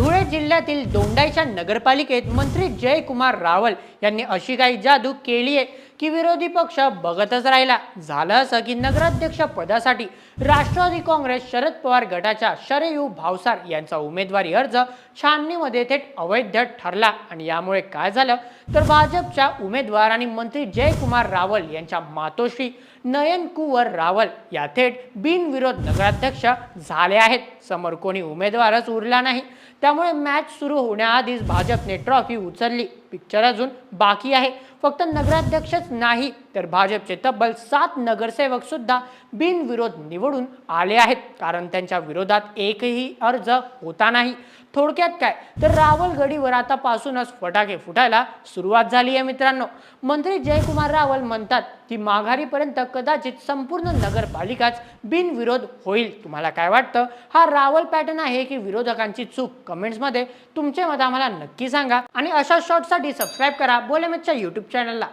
धुळे जिल्ह्यातील दोंडाईच्या नगरपालिकेत मंत्री जयकुमार रावल यांनी अशी काही जादू केली आहे. की विरोधी पक्ष बघतच राहिला. झालं असं की नगराध्यक्ष पदासाठी राष्ट्रवादी काँग्रेस शरद पवार गटाच्या शरयू भावसार यांचा उमेदवारी अर्ज छाननीमध्ये थेट अवैध ठरला. आणि यामुळे काय झालं? तर भाजपच्या उमेदवार आणि मंत्री जयकुमार रावल यांच्या मातोश्री नयन कुवर रावल या थेट बिनविरोध नगराध्यक्ष झाले आहेत. समोर कोणी उमेदवारच उरला नाही. त्यामुळे मॅच सुरू होण्याआधीच भाजपने ट्रॉफी उचलली. पिक्चर अजून बाकी आहे. फक्त नगराध्यक्षच नाही. तर भाजपचे तब्बल सात नगरसेवक सुद्धा बिनविरोध निवडून आले आहेत. कारण त्यांच्या विरोधात एकही अर्ज होता नाही. थोडक्यात काय? तर रावलगडीवर आतापासूनच फटाके फुटायला सुरुवात झाली आहे मित्रांनो. मंत्री जयकुमार रावल म्हणतात की माघारीपर्यंत कदाचित संपूर्ण नगरपालिकाच बिनविरोध होईल. तुम्हाला काय वाटतं? हा रावल पॅटर्न आहे की विरोधकांची चूक? कमेंट्समध्ये तुमचे मत आम्हाला नक्की सांगा. आणि अशा शॉर्टसाठी सबस्क्राईब करा. बोलेमच्या यूट्यूब चॅनलला